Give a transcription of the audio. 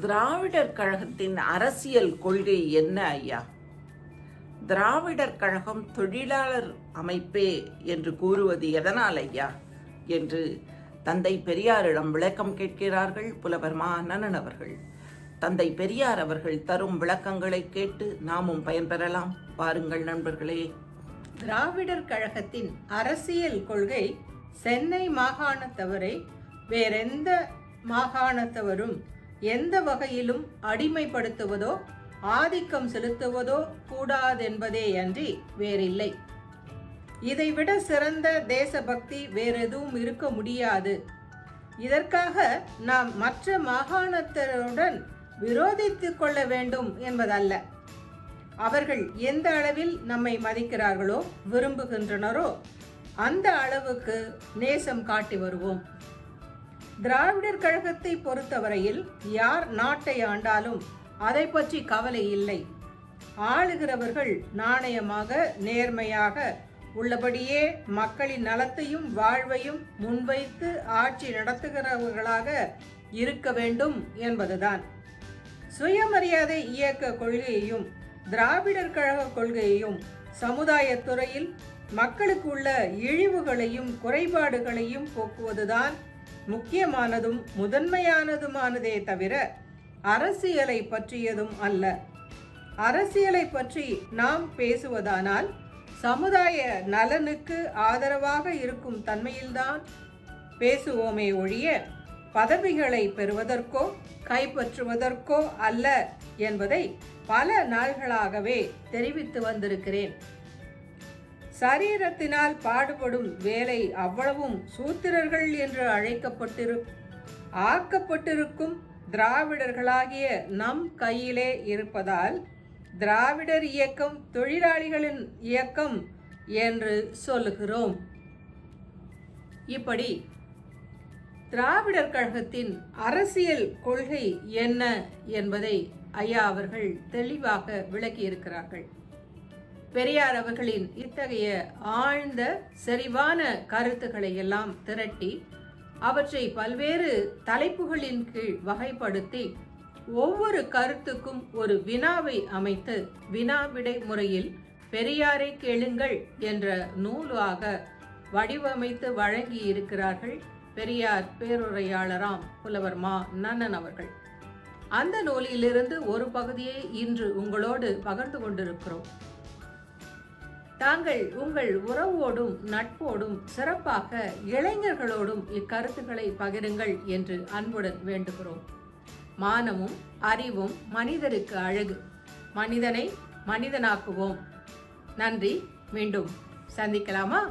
திராவிடர் கழகத்தின் அரசியல் கொள்கை என்ன ஐயா? திராவிடர் கழகம் தொழிலாளர் அமைப்பே என்று கூறுவது எதனால் ஐயா? என்று தந்தை பெரியாரிடம் விளக்கம் கேட்கிறார்கள் புலவர் மா அண்ணன் அவர்கள். தந்தை பெரியார் அவர்கள் தரும் விளக்கங்களை கேட்டு நாமும் பயன்பெறலாம் பாருங்கள் நண்பர்களே. திராவிடர் கழகத்தின் அரசியல் கொள்கை சென்னை மாகாணத்தவரை வேறெந்த மாகாணத்தவரும் எந்த வகையிலும் அடிமைப்படுத்துவதோ ஆதிக்கம் செலுத்துவதோ கூடாதென்பதே அன்றி வேறில்லை. இதைவிட சிறந்த தேசபக்தி வேறெதுவும் இருக்க முடியாது. இதற்காக நாம் மற்ற மாகாணத்தருடன் விரோதித்துக் கொள்ள வேண்டும் என்பதல்ல. அவர்கள் எந்த அளவில் நம்மை மதிக்கிறார்களோ விரும்புகின்றனரோ அந்த அளவுக்கு நேசம் காட்டி வருவோம். திராவிடர் கழகத்தை பொறுத்தவரையில் யார் நாட்டை ஆண்டாலும் அதை பற்றி கவலை இல்லை. ஆளுகிறவர்கள் நாணயமாக நேர்மையாக உள்ளபடியே மக்களின் நலத்தையும் வாழ்வையும் முன்வைத்து ஆட்சி நடத்துகிறவர்களாக இருக்க வேண்டும் என்பதுதான். சுயமரியாதை இயக்க கொள்கையையும் திராவிடர் கழக கொள்கையையும் சமுதாயத்துறையில் மக்களுக்கு உள்ள இழிவுகளையும் குறைபாடுகளையும் போக்குவதுதான் முக்கியமானதும் முதன்மையானதுமானதே தவிர அரசியலை பற்றியதும் அல்ல. அரசியலை பற்றி நாம் பேசுவதானால் சமுதாய நலனுக்கு ஆதரவாக இருக்கும் தன்மையில்தான் பேசுவோமே ஒழிய பதவிகளை பெறுவதற்கோ கைப்பற்றுவதற்கோ அல்ல என்பதை பல நாள்களாகவே தெரிவித்து வந்திருக்கிறேன். சரீரத்தினால் பாடுபடும் வேலை அவ்வளவும் சூத்திரர்கள் என்று அழைக்கப்பட்டிரு ஆக்கப்பட்டிருக்கும் திராவிடர்களாகிய நம் கையிலே இருப்பதால் திராவிடர் இயக்கம் தொழிலாளிகளின் இயக்கம் என்று சொல்லுகிறோம். இப்படி திராவிடர் கழகத்தின் அரசியல் கொள்கை என்ன என்பதை ஐயா அவர்கள் தெளிவாக விளக்கியிருக்கிறார்கள். பெரியார் அவர்களின் இத்தகைய ஆழ்ந்த செறிவான கருத்துக்களை எல்லாம் திரட்டி அவற்றை பல்வேறு தலைப்புகளின் கீழ் வகைப்படுத்தி ஒவ்வொரு கருத்துக்கும் ஒரு வினாவை அமைத்து வினா விடை முறையில் பெரியாரை கேளுங்கள் என்ற நூலாக வடிவமைத்து வழங்கி இருக்கிறார்கள் பெரியார் பேருரையாளராம் புலவர் மா நன்னன் அவர்கள். அந்த நூலிலிருந்து ஒரு பகுதியை இன்று உங்களோடு பகிர்ந்து கொண்டிருக்கிறோம். தாங்கள் உங்கள் உறவோடும் நட்போடும் சிறப்பாக இளைஞர்களோடும் இக்கருத்துக்களை பகிருங்கள் என்று அன்புடன் வேண்டுகிறோம். மானமும் அறிவும் மனிதருக்கு அழகு. மனிதனை மனிதனாக்குவோம். நன்றி. மீண்டும் சந்திக்கலாமா?